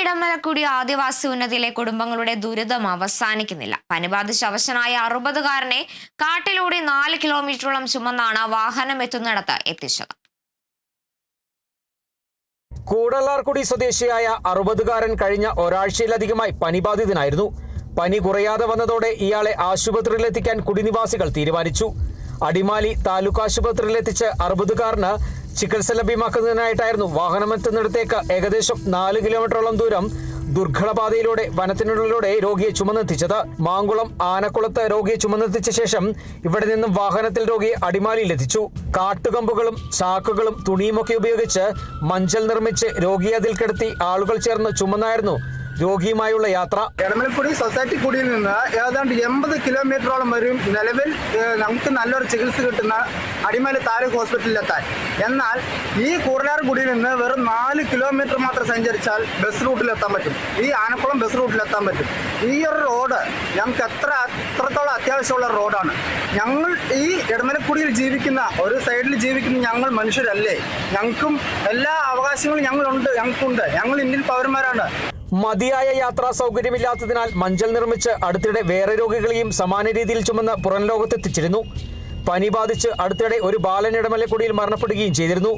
ഇടമലക്കുടി ആദിവാസി ഉന്നതിയിലെ കുടുംബങ്ങളുടെ ദുരിതം അവസാനിക്കുന്നില്ല. പനി ബാധിച്ച അവശനായ അറുപതുകാരനെ കാട്ടിലൂടെ നാല് കിലോമീറ്ററോളം ചുമന്നാണ് വാഹനം എത്തുന്നിടത്ത് എത്തിച്ചത്. കൂടലാർകുടി സ്വദേശിയായ അറുപതുകാരൻ കഴിഞ്ഞ ഒരാഴ്ചയിലധികമായി പനിബാധിതനായിരുന്നു. പനി കുറയാതെ വന്നതോടെ ഇയാളെ ആശുപത്രിയിലെത്തിക്കാൻ കുടിനിവാസികൾ തീരുമാനിച്ചു. അടിമാലി താലൂക്ക് ആശുപത്രിയിലെത്തിച്ച് അറുപതുകാരന് ചികിത്സ ലഭ്യമാക്കുന്നതിനായിട്ടായിരുന്നു വാഹനമെത്തുന്നിടത്തേക്ക് ഏകദേശം നാല് കിലോമീറ്ററോളം ദൂരം ദുർഘടപാതയിലൂടെ വനത്തിനുള്ളിലൂടെ രോഗിയെ ചുമന്നെത്തിച്ചത്. മാങ്കുളം ആനക്കുളത്ത് രോഗിയെ ചുമന്നെത്തിച്ച ശേഷം ഇവിടെ നിന്നും വാഹനത്തിൽ രോഗിയെ അടിമാലിയിലെത്തിച്ചു. കാട്ടുകമ്പുകളും ചാക്കുകളും തുണിയുമൊക്കെ ഉപയോഗിച്ച് മഞ്ചൽ നിർമ്മിച്ച് രോഗിയെ അതിൽ കിടത്തി ആളുകൾ ചേർന്ന് ചുമന്നായിരുന്നു രോഗിയുമായുള്ള യാത്ര. എടമലക്കുടി സൊസൈറ്റി കുടിയിൽ നിന്ന് ഏതാണ്ട് എൺപത് കിലോമീറ്ററോളം വരും നിലവിൽ നമുക്ക് നല്ലൊരു ചികിത്സ കിട്ടുന്ന അടിമല താലൂക്ക് ഹോസ്പിറ്റലിലെത്താൻ. എന്നാൽ ഈ കൂടലാർകുടിയിൽ നിന്ന് വെറും നാല് കിലോമീറ്റർ മാത്രം സഞ്ചരിച്ചാൽ ബസ് റൂട്ടിലെത്താൻ പറ്റും. ഈ ആനക്കുളം ബസ് റൂട്ടിലെത്താൻ പറ്റും. ഈ ഒരു റോഡ് ഞങ്ങൾക്ക് എത്ര അത്രത്തോളം അത്യാവശ്യമുള്ള റോഡാണ്. ഞങ്ങൾ ഈ എടമലക്കുടിയിൽ ജീവിക്കുന്ന ഒരു സൈഡിൽ ജീവിക്കുന്ന ഞങ്ങൾ മനുഷ്യരല്ലേ? ഞങ്ങൾക്കും എല്ലാ അവകാശങ്ങളും ഞങ്ങളുണ്ട് ഞങ്ങൾക്കുണ്ട്. ഞങ്ങൾ ഇന്ത്യൻ പൗരന്മാരാണ്. മതിയായ യാത്രാ സൗകര്യമില്ലാത്തതിനാൽ മഞ്ചൽ നിർമ്മിച്ച് അടുത്തിടെ വേറെ രോഗികളെയും സമാന രീതിയിൽ ചുമന്ന് പുറം ലോകത്തെത്തിച്ചിരുന്നു. പനി ബാധിച്ച് അടുത്തിടെ ഒരു ബാലൻ ഇടമലക്കുടിയിൽ മരണപ്പെടുകയും ചെയ്തിരുന്നു.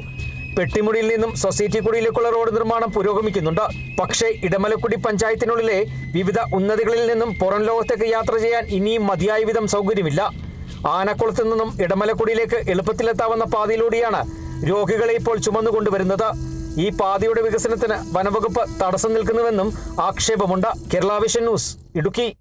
പെട്ടിമുടിയിൽ നിന്നും സൊസൈറ്റി കുടിയിലേക്കുള്ള റോഡ് നിർമ്മാണം പുരോഗമിക്കുന്നുണ്ട്. പക്ഷേ ഇടമലക്കുടി പഞ്ചായത്തിനുള്ളിലെ വിവിധ ഉന്നതികളിൽ നിന്നും പുറം ലോകത്തേക്ക് യാത്ര ചെയ്യാൻ ഇനിയും മതിയായ വിധം സൗകര്യമില്ല. ആനക്കുളത്ത് നിന്നും ഇടമലക്കുടിയിലേക്ക് എളുപ്പത്തിലെത്താവുന്ന പാതയിലൂടെയാണ് രോഗികളെ ഇപ്പോൾ ചുമന്നുകൊണ്ടുവരുന്നത്. ഈ പാതയുടെ വികസനത്തിന് വനവകുപ്പ് തടസ്സം നിൽക്കുന്നുവെന്നും ആക്ഷേപമുണ്ട്. Kerala vision news Idukki.